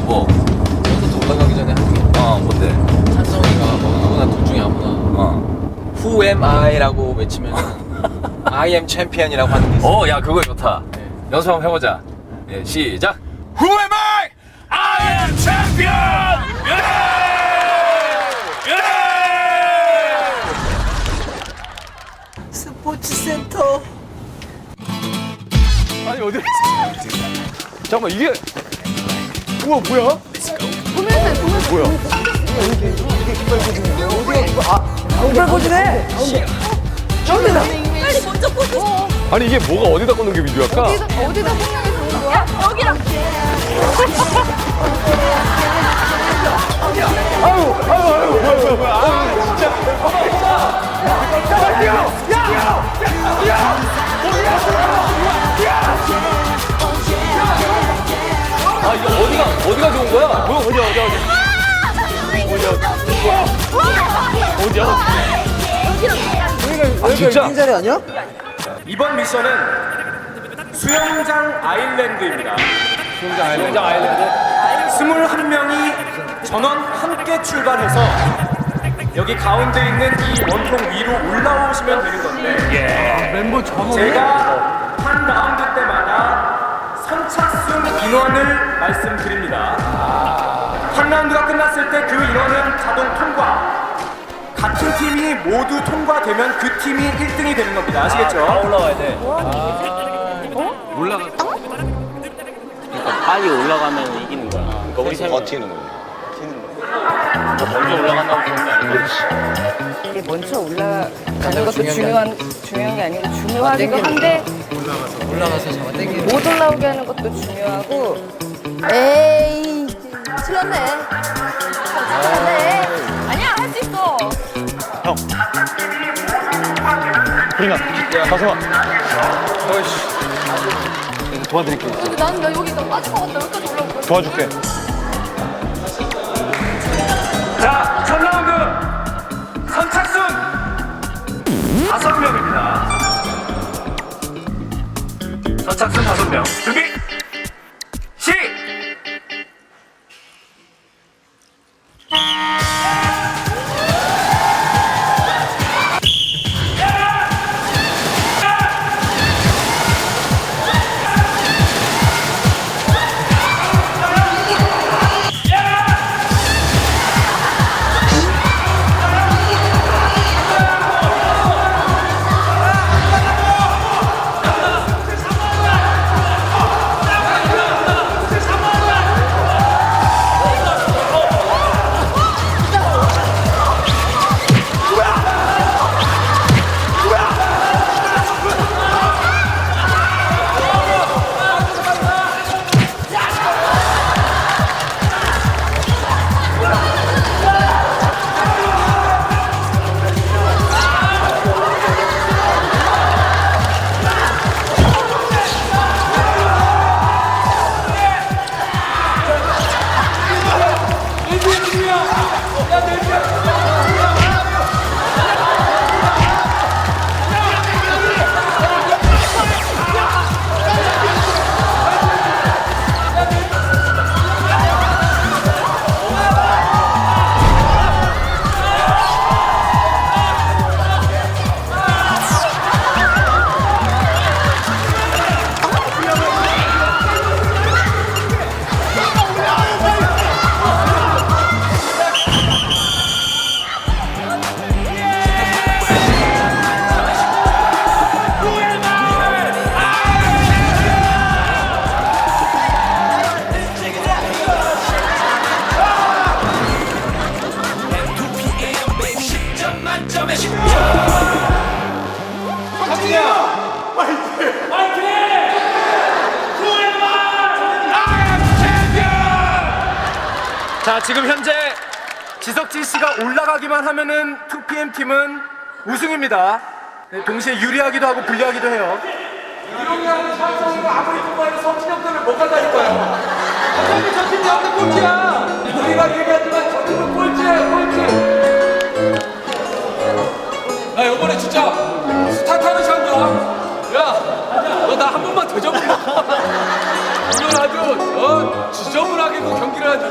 뭐 뭐? 콘서트 올라가기 전에 하는 게어 뭔데? 찬성이가 뭐 누구나 둘 중에 아무나 어. Who am I라고 외치면 I am champion이라고 하는 게 있어. 어, 야 그거 좋다. 네. 연습 한번 해보자. 예, 시작. Who am I? I am champion. 예! 예! 스포츠 센터. 아니 어디? 잠깐만 이게 우와 뭐야? 보면서 보면서 뭐야? 빨리 먼저 꽂으세요. 아니 이게 뭐가 어디다 꽂는 게 민주할까? 어디다 어디다 좋은 거야? 여기랑. 어디가 좋은 거야? 뭐야 어디야 어디야 어디야? 어디야? 아 진짜? 자리 아니야? 이번 미션은 수영장 아일랜드입니다. 수영장 아일랜드. 21명이 전원 함께 출발해서 여기 가운데 있는 이 원통 위로 올라오시면 되는 건데 멤버 전원 제가 한 라운드 때마다 선착순 인원을 말씀드립니다. 한 라운드가 끝났을 때 그 인원은 자동 통과. 같은 팀이 모두 통과되면 그 팀이 1등이 되는 겁니다. 아시겠죠? 올라와야 돼. 빨리 올라가면 이기는 거야. 그러니까 우리 세 버티는 거야. 먼저 올라간다고 그런 게 아니고. 이게 먼저 올라가는 것도 중요한 중요한 게 아니고 중요하기도 한데 올라가서 잡아 당기는. 못 올라오게 하는 것도 중요하고 에이, 틀렸네. 틀렸네. 아니야, 할 수 있어. 도와드릴게. 근데 나는 나 여기 나 빠질 것 같다. 여기까지 올라올 도와줄게. 선착순 다섯 명. 준비 자, 지금 현재 지석진 씨가 올라가기만 하면은 2PM 팀은 우승입니다. 네, 동시에 유리하기도 하고 불리하기도 해요. 이동현, 찬성이가 아무리 통과해도 서진영 때문에 못 간다니까요. 어차피 저 팀이 앞에 꼴찌야. 한 번만 더 잡을래? 오늘 아주 어 지저분하게 그 경기를 하지